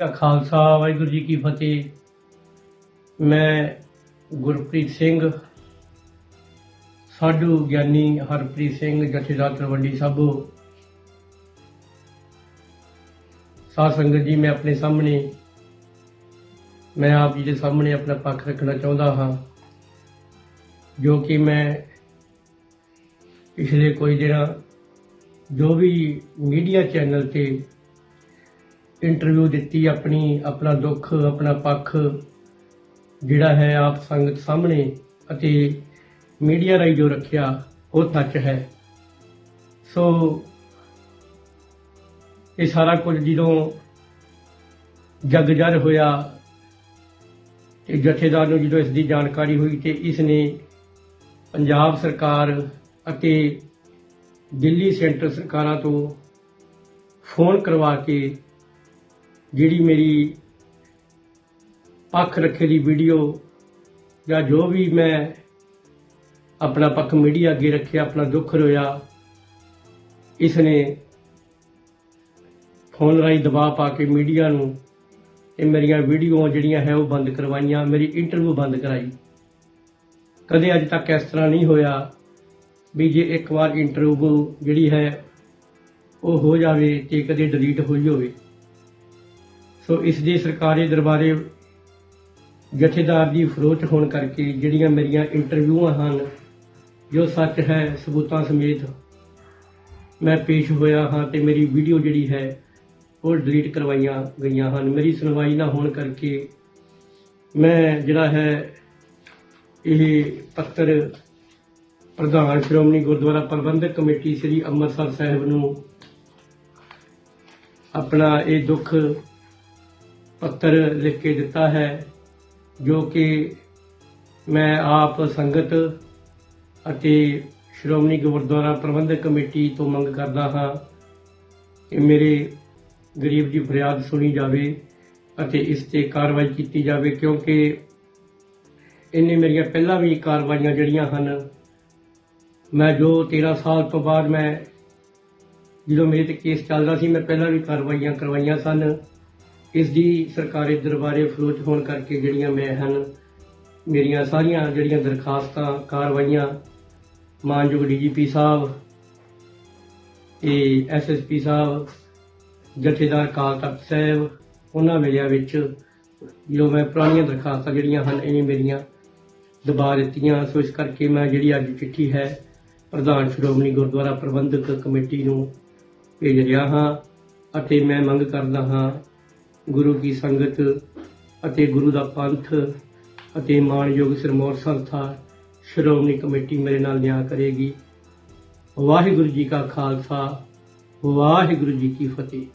ਕਾ ਖਾਲਸਾ, ਵਾਹਿਗੁਰੂ ਜੀ ਕੀ ਫਤਿਹ। ਮੈਂ ਗੁਰਪ੍ਰੀਤ ਸਿੰਘ ਸਾਡੂ ਗਿਆਨੀ ਹਰਪ੍ਰੀਤ ਸਿੰਘ, ਜਥੇਦਾਰ ਤਲਵੰਡੀ ਸਾਬੋ ਸਾਧ ਸੰਗਤ ਜੀ, ਮੈਂ ਆਪਣੇ ਸਾਹਮਣੇ, ਮੈਂ ਆਪ ਜੀ ਦੇ ਸਾਹਮਣੇ ਆਪਣਾ ਪੱਖ ਰੱਖਣਾ ਚਾਹੁੰਦਾ ਹਾਂ, ਜੋ ਕਿ ਮੈਂ ਪਿਛਲੇ ਕੋਈ ਦਿਨਾਂ ਜੋ ਵੀ ਮੀਡੀਆ ਚੈਨਲ ਤੇ ਇੰਟਰਵਿਊ ਦਿੱਤੀ ਆਪਣੀ, ਆਪਣਾ ਦੁੱਖ, ਆਪਣਾ ਪੱਖ ਜਿਹੜਾ ਹੈ ਆਪ ਸੰਗਤ ਸਾਹਮਣੇ ਅਤੇ ਮੀਡੀਆ ਰਾਹੀਂ ਜੋ ਰੱਖਿਆ, ਉਹ ਸੱਚ ਹੈ। ਸੋ ਇਹ ਸਾਰਾ ਕੁਝ ਜਦੋਂ ਜਗ ਜਰ ਹੋਇਆ ਤੇ ਜਥੇਦਾਰ ਨੂੰ ਜਦੋਂ ਇਸ ਦੀ ਜਾਣਕਾਰੀ ਹੋਈ ਤੇ ਇਸ ਨੇ ਪੰਜਾਬ ਸਰਕਾਰ ਅਤੇ ਦਿੱਲੀ ਸੈਂਟਰ ਸਰਕਾਰਾਂ ਤੋਂ ਫੋਨ ਕਰਵਾ ਕੇ ਜਿਹੜੀ ਮੇਰੀ ਪੱਖ ਰੱਖੇ ਦੀ ਵੀਡੀਓ ਜਾਂ ਜੋ ਵੀ ਮੈਂ ਆਪਣਾ ਪੱਖ ਮੀਡੀਆ ਅੱਗੇ ਰੱਖਿਆ, ਆਪਣਾ ਦੁੱਖ ਰੋਇਆ ਇਸ ਨੇ ਫੋਨ ਰਾਹੀਂ ਦਬਾਅ ਪਾ ਕੇ ਮੀਡੀਆ ਨੂੰ ਇਹ ਮੇਰੀਆਂ ਵੀਡੀਓ ਜਿਹੜੀਆਂ ਹੈ ਉਹ ਬੰਦ ਕਰਵਾਈਆਂ, ਮੇਰੀ ਇੰਟਰਵਿਊ ਬੰਦ ਕਰਾਈ। ਕਦੇ ਅੱਜ ਤੱਕ ਇਸ ਤਰ੍ਹਾਂ ਨਹੀਂ ਹੋਇਆ ਵੀ ਜੇ ਇੱਕ ਵਾਰ ਇੰਟਰਵਿਊ ਜਿਹੜੀ ਹੈ ਉਹ ਹੋ ਜਾਵੇ ਤੇ ਕਦੇ ਡਿਲੀਟ ਹੋਈ ਹੋਵੇ। ਸੋ ਇਸ ਦੇ ਸਰਕਾਰੀ ਦਰਬਾਰੇ ਜਥੇਦਾਰ ਦੀ ਫਰੋਚ ਹੋਣ ਕਰਕੇ ਜਿਹੜੀਆਂ ਮੇਰੀਆਂ ਇੰਟਰਵਿਊਆਂ ਹਨ, ਜੋ ਸੱਚ ਹੈ, ਸਬੂਤਾਂ ਸਮੇਤ ਮੈਂ ਪੇਸ਼ ਹੋਇਆ ਹਾਂ ਤੇ ਮੇਰੀ ਵੀਡੀਓ ਜਿਹੜੀ ਹੈ, ਉਹ ਡਿਲੀਟ ਕਰਵਾਈਆਂ ਗਈਆਂ ਹਨ। ਮੇਰੀ ਸੁਣਵਾਈ ਨਾ ਹੋਣ ਕਰਕੇ ਮੈਂ ਜਿਹੜਾ ਹੈ, ਇਹ ਪੱਤਰ ਪ੍ਰਧਾਨ ਸ਼੍ਰੋਮਣੀ ਗੁਰਦੁਆਰਾ ਪ੍ਰਬੰਧਕ ਕਮੇਟੀ ਸ੍ਰੀ ਅੰਮ੍ਰਿਤਸਰ ਸਾਹਿਬ ਨੂੰ ਆਪਣਾ ਇਹ ਦੁੱਖ ਪੱਤਰ ਲਿਖ ਕੇ ਦਿੱਤਾ ਹੈ, ਜੋ ਕਿ ਮੈਂ ਆਪ ਸੰਗਤ ਅਤੇ ਸ਼੍ਰੋਮਣੀ ਗੁਰਦੁਆਰਾ ਪ੍ਰਬੰਧਕ ਕਮੇਟੀ ਤੋਂ ਮੰਗ ਕਰਦਾ ਹਾਂ ਕਿ ਮੇਰੇ ਗਰੀਬ ਦੀ ਫਰਿਆਦ ਸੁਣੀ ਜਾਵੇ ਅਤੇ ਇਸ ਤੇ ਕਾਰਵਾਈ ਕੀਤੀ ਜਾਵੇ, ਕਿਉਂਕਿ ਇਹਨੇ ਮੇਰੀਆਂ ਪਹਿਲਾਂ ਵੀ ਕਾਰਵਾਈਆਂ ਜਿਹੜੀਆਂ ਹਨ, ਮੈਂ ਜੋ 13 ਸਾਲ ਤੋਂ ਬਾਅਦ ਮੈਂ ਜਦੋਂ ਮੇਰੇ ਤੇ ਕੇਸ ਚੱਲਦਾ ਸੀ, ਮੈਂ ਪਹਿਲਾਂ ਵੀ ਕਾਰਵਾਈਆਂ ਕਰਵਾਈਆਂ ਸਨ। ਇਸ ਦੀ ਸਰਕਾਰੀ ਦਰਬਾਰੇ ਫਰੋਚ ਹੋਣ ਕਰਕੇ ਜਿਹੜੀਆਂ ਮੈਂ ਹਨ, ਮੇਰੀਆਂ ਸਾਰੀਆਂ ਜਿਹੜੀਆਂ ਦਰਖਾਸਤਾਂ, ਕਾਰਵਾਈਆਂ, ਮਾਨਯੋਗ ਡੀਜੀਪੀ ਸਾਹਿਬ ਇਹ ਐਸਐਸਪੀ ਸਾਹਿਬ, ਜਥੇਦਾਰ ਕਾਲ ਤਖਤ ਸਾਹਿਬ, ਉਹਨਾਂ ਵੇਲਿਆਂ ਵਿੱਚ ਜੋ ਮੈਂ ਪੁਰਾਣੀਆਂ ਦਰਖਾਸਤਾਂ ਜਿਹੜੀਆਂ ਹਨ ਇਹਨੇ ਮੇਰੀਆਂ ਦਬਾ ਦਿੱਤੀਆਂ। ਸੋ ਇਸ ਕਰਕੇ ਮੈਂ ਜਿਹੜੀ ਅੱਜ ਚਿੱਠੀ ਹੈ, ਪ੍ਰਧਾਨ ਸ਼੍ਰੋਮਣੀ ਗੁਰਦੁਆਰਾ ਪ੍ਰਬੰਧਕ ਕਮੇਟੀ ਨੂੰ ਭੇਜ ਰਿਹਾ ਹਾਂ ਅਤੇ ਮੈਂ ਮੰਗ ਕਰਦਾ ਹਾਂ ਗੁਰੂ ਕੀ ਸੰਗਤ ਅਤੇ ਗੁਰੂ ਦਾ ਪੰਥ ਅਤੇ ਮਾਨਯੋਗ ਸਿਰਮੌਰ ਸੰਸਥਾ ਸ਼੍ਰੋਮਣੀ ਕਮੇਟੀ ਮੇਰੇ ਨਾਲ ਨਿਆਂ ਕਰੇਗੀ। ਵਾਹਿਗੁਰੂ ਜੀ ਕਾ ਖਾਲਸਾ, ਵਾਹਿਗੁਰੂ ਜੀ ਕੀ ਫਤਿਹ।